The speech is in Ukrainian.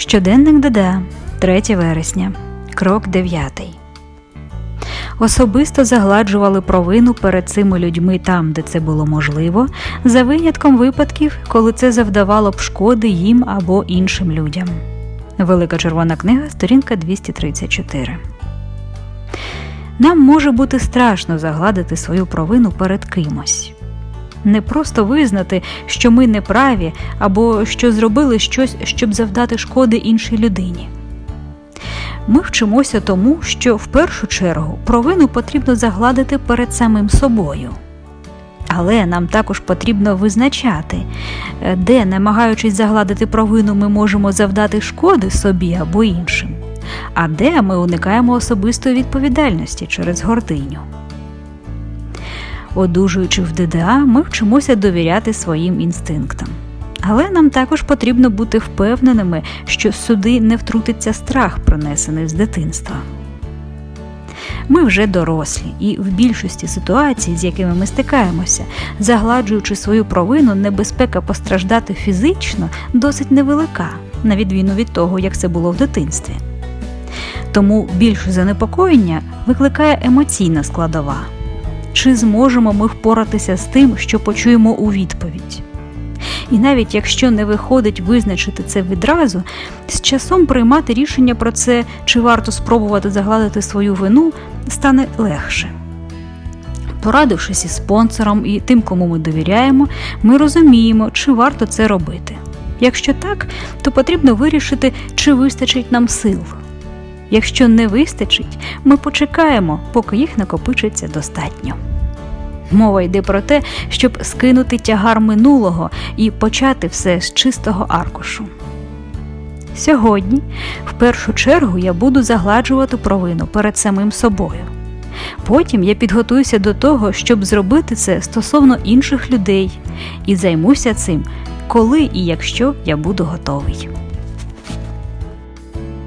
Щоденник ДДА, 3 вересня, крок 9. Особисто загладжували провину перед цими людьми там, де це було можливо, за винятком випадків, коли це завдавало б шкоди їм або іншим людям. Велика червона книга, сторінка 234. Нам може бути страшно загладити свою провину перед кимось. Не просто визнати, що ми не праві або що зробили щось, щоб завдати шкоди іншій людині. Ми вчимося тому, що в першу чергу провину потрібно загладити перед самим собою. Але нам також потрібно визначати, е, де, намагаючись загладити провину, ми можемо завдати шкоди собі або іншим, а де ми уникаємо особистої відповідальності через гординю. Одужуючи в ДДА, ми вчимося довіряти своїм інстинктам. Але нам також потрібно бути впевненими, що сюди не втрутиться страх, принесений з дитинства. Ми вже дорослі, і в більшості ситуацій, з якими ми стикаємося, загладжуючи свою провину, небезпека постраждати фізично досить невелика, на відміну від того, як це було в дитинстві. Тому більше занепокоєння викликає емоційна складова. Чи зможемо ми впоратися з тим, що почуємо у відповідь? І навіть якщо не виходить визначити це відразу, з часом приймати рішення про це, чи варто спробувати загладити свою вину, стане легше. Порадившись із спонсором і тим, кому ми довіряємо, ми розуміємо, чи варто це робити. Якщо так, то потрібно вирішити, чи вистачить нам сил. Якщо не вистачить, ми почекаємо, поки їх накопичиться достатньо. Мова йде про те, щоб скинути тягар минулого і почати все з чистого аркушу. Сьогодні, в першу чергу, я буду загладжувати провину перед самим собою. Потім я підготуюся до того, щоб зробити це стосовно інших людей, і займуся цим, коли і якщо я буду готовий.